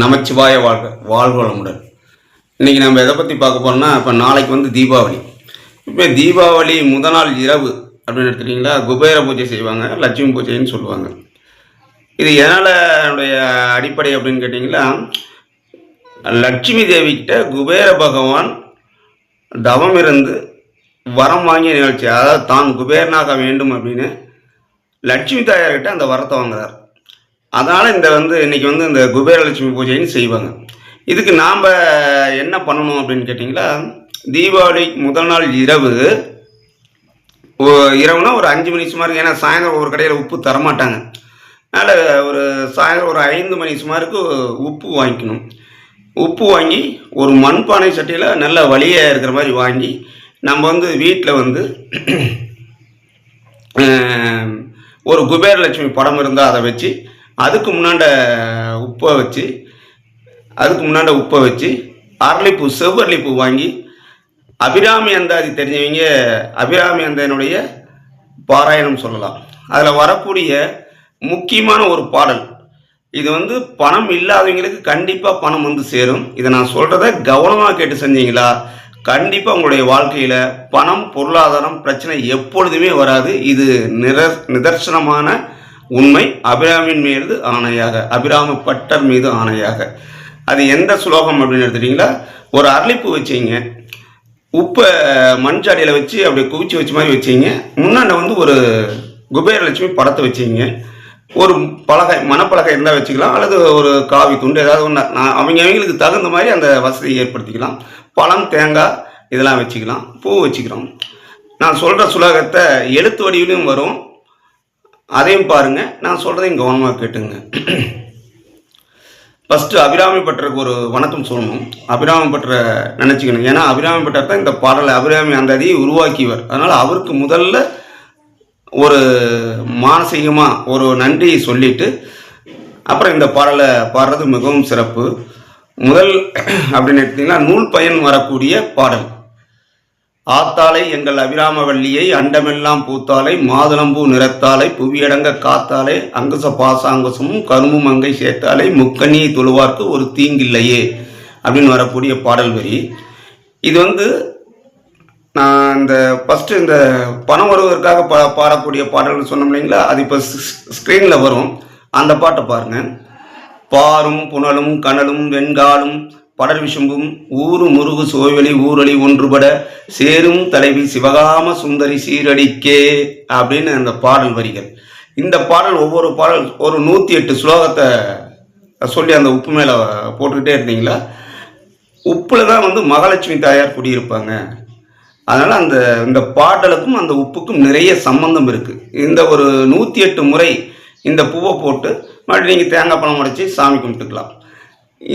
நமச்சிவாய வாழ்க வாழ்வளமுடன் இன்றைக்கி நம்ம எதை பற்றி பார்க்க போறோம்னா இப்போ நாளைக்கு வந்து தீபாவளி. இப்போ தீபாவளி முத நாள் இரவு அப்படின்னு எடுத்துட்டிங்களா குபேர பூஜை செய்வாங்க லட்சுமி பூஜைன்னு சொல்லுவாங்க. இது எதனால் என்னுடைய அடிப்படை அப்படின்னு கேட்டிங்களா லட்சுமி தேவி குபேர பகவான் தவம் இருந்து வரம் வாங்கிய நிகழ்ச்சி. அதாவது தான் குபேரனாக வேண்டும் அப்படின்னு லட்சுமி தாயார்கிட்ட அந்த வரத்தை வாங்குறார். அதனால் இந்த வந்து இன்னைக்கு வந்து இந்த குபேரலட்சுமி பூஜைன்னு செய்வாங்க. இதுக்கு நாம் என்ன பண்ணணும் அப்படின்னு கேட்டிங்களா? தீபாவளி முதல் நாள் இரவு ஓ- இரவுனா ஒரு அஞ்சு மணி சுமார் ஏன்னா சாயந்தரம் ஒரு கடையில் உப்பு தரமாட்டாங்க. அதனால் ஒரு சாயந்தரம் ஒரு ஐந்து மணி சுமாருக்கு உப்பு வாங்கிக்கணும். உப்பு வாங்கி ஒரு மண்பானை சட்டியில் நல்ல வலியாக இருக்கிற மாதிரி வாங்கி நம்ம வந்து வீட்டில் வந்து ஒரு குபேரலட்சுமி படம் இருந்தால் அதை வச்சு அதுக்கு முன்னாண்ட உப்பை வச்சு அதுக்கு முன்னாண்ட உப்பை வச்சு அரளிப்பூ செவ்வரளிப்பூ வாங்கி அபிராமி அந்தாதி தெரிஞ்சவங்க அபிராமி அந்தனுடைய பாராயணம் சொல்லலாம். அதில் வரக்கூடிய முக்கியமான ஒரு பாடல். இது வந்து பணம் இல்லாதவங்களுக்கு கண்டிப்பாக பணம் வந்து சேரும். இதை நான் சொல்கிறத கவனமாக கேட்டு செஞ்சீங்களா? கண்டிப்பாக உங்களுடைய வாழ்க்கையில் பணம் பொருளாதாரம் பிரச்சனை எப்பொழுதுமே வராது. இது நிர நிதர்சனமான உண்மை அபிராமின் மீது ஆணையாக அபிராம பட்டர் மீது ஆணையாக. அது எந்த சுலோகம் அப்படின்னு எடுத்துட்டீங்களா? ஒரு அரளிப்பூ வச்சீங்க. உப்பை மண்சாடியில் வச்சு அப்படியே குவிச்சு வச்ச மாதிரி வச்சீங்க. முன்னாண்ட வந்து ஒரு குபேரலட்சுமி படத்தை வச்சீங்க. ஒரு பலகை மணப்பலகை இருந்தால் வச்சுக்கலாம். அல்லது ஒரு காவி துண்டு ஏதாவது ஒன்று நான் அவங்க அவங்களுக்கு தகுந்த மாதிரி அந்த வசதியை ஏற்படுத்திக்கலாம். பழம் தேங்காய் இதெல்லாம் வச்சுக்கலாம். பூ வச்சுக்கிறோம். நான் சொல்கிற சுலோகத்தை எழுத்து வடிவிலும் வரும். அதையும் பாருங்கள் நான் சொல்கிறதையும் கவனமாக கேட்டுங்க. ஃபஸ்ட்டு அபிராமி பட்டருக்கு ஒரு வணக்கம் சொல்லணும். அபிராமி பட்டரை நினச்சிக்கணும். ஏன்னா அபிராமி பட்டர் தான் இந்த பாடலை அபிராமி அந்த உருவாக்கியவர். அதனால் அவருக்கு முதல்ல ஒரு மானசீகமாக ஒரு நன்றியை சொல்லிட்டு அப்புறம் இந்த பாடலை பாடுறது மிகவும் சிறப்பு. முதல் அப்படின்னு எடுத்திங்கன்னா நூல் பயன் வரக்கூடிய பாடல். ஆத்தாலை எங்கள் அபிராமவல்லியை அண்டமெல்லாம் பூத்தாலை மாதுளம்பூ நிறத்தாலை புவியடங்க காத்தாலே அங்குச பாசாங்குசமும் கரும்பும் அங்கை சேர்த்தாலே முக்கணியை தொழுவார்க்கு ஒரு தீங்கில்லையே அப்படின்னு வரக்கூடிய பாடல் வரி. இது வந்து நான் இந்த ஃபஸ்ட்டு இந்த பணம் வருவதற்காக பா பாடக்கூடிய பாடல்கள் சொன்னோம் இல்லைங்களா? அது இப்போ ஸ்க்ரீனில் வரும். அந்த பாட்டை பாருங்கள் பாரும் புனலும் கனலும் வெண்காலும் படர் விஷும்பும் ஊரு முருகு சோவெளி ஊரளி ஒன்றுபட சேரும் தலைவி சிவகாம சுந்தரி சீரடிக்கே அப்படின்னு அந்த பாடல் வரிகள். இந்த பாடல் ஒவ்வொரு பாடல் ஒரு நூற்றி எட்டு ஸ்லோகத்தை சொல்லி அந்த உப்பு மேலே போட்டுக்கிட்டே இருந்தீங்களா? உப்பில் தான் வந்து மகாலட்சுமி தாயார் குடியிருப்பாங்க. அதனால் அந்த இந்த பாடலுக்கும் அந்த உப்புக்கும் நிறைய சம்பந்தம் இருக்குது இந்த ஒரு நூற்றி எட்டு முறை இந்த பூவை போட்டு மறுபடியும் நீங்கள் தேங்காய் பழம் உடைச்சி சாமி கும்பிட்டுக்கலாம்.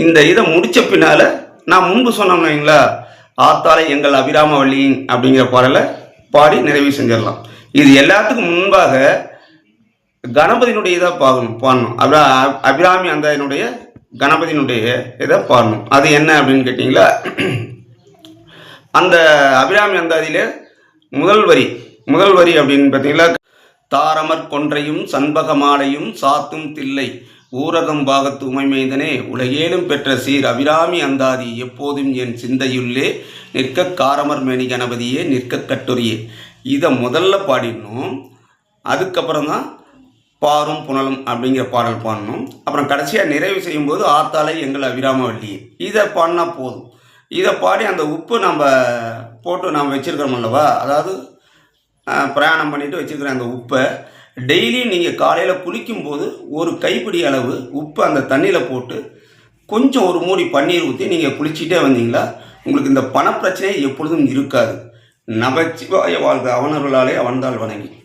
இந்த இதை முடித்த பின்னால் நான் முன்பு சொன்னோம் ஆத்தாலை ஆத்தாளை எங்கள் அபிராமவல்லி அப்படிங்கிற பாடலை பாடி நிறைவு செஞ்சிடலாம். இது எல்லாத்துக்கும் முன்பாக கணபதியினுடைய இதை பார்க்கணும் பாடணும். அபிரா அபிராமி அந்த என்னுடைய கணபதியினுடைய இதை பாடணும். அது என்ன அப்படின்னு கேட்டிங்களா அந்த அபிராமி அந்தாதியில முதல் வரி முதல் வரி அப்படின்னு பார்த்தீங்களா தாரமர் கொன்றையும் சண்பக மாலையும் சாத்தும் தில்லை ஊரகம் பாகத்து உமைமேதனே உலகேலும் பெற்ற சீர் அபிராமி அந்தாதி எப்போதும் என் சிந்தையுள்ளே நிற்க காரமர் மேனி கணபதியே நிற்க கட்டுரியே. இதை முதல்ல பாடிடணும். அதுக்கப்புறம் தான் பாரும் புனலும் அப்படிங்கிற பாடல் பாடணும். அப்புறம் கடைசியாக நிறைவு செய்யும்போது ஆத்தாலை எங்கள் அபிராமவல்லி. இதை பாடினா போதும். இதை பாடி அந்த உப்பு நம்ம போட்டு நாம் வச்சுருக்கிறோம் அல்லவா? அதாவது பிரயாணம் பண்ணிவிட்டு வச்சுருக்கிற அந்த உப்பை டெய்லி நீங்கள் காலையில் குளிக்கும்போது ஒரு கைப்பிடி அளவு உப்பு அந்த தண்ணியில் போட்டு கொஞ்சம் ஒரு மூடி பன்னீர் ஊற்றி நீங்கள் குளிச்சுட்டே வந்தீங்களா? உங்களுக்கு இந்த பணப்பிரச்சனை எப்பொழுதும் இருக்காது. நபச்சிவாய வாழ்க அவனர்களாலே அவன்தால் வணங்கி.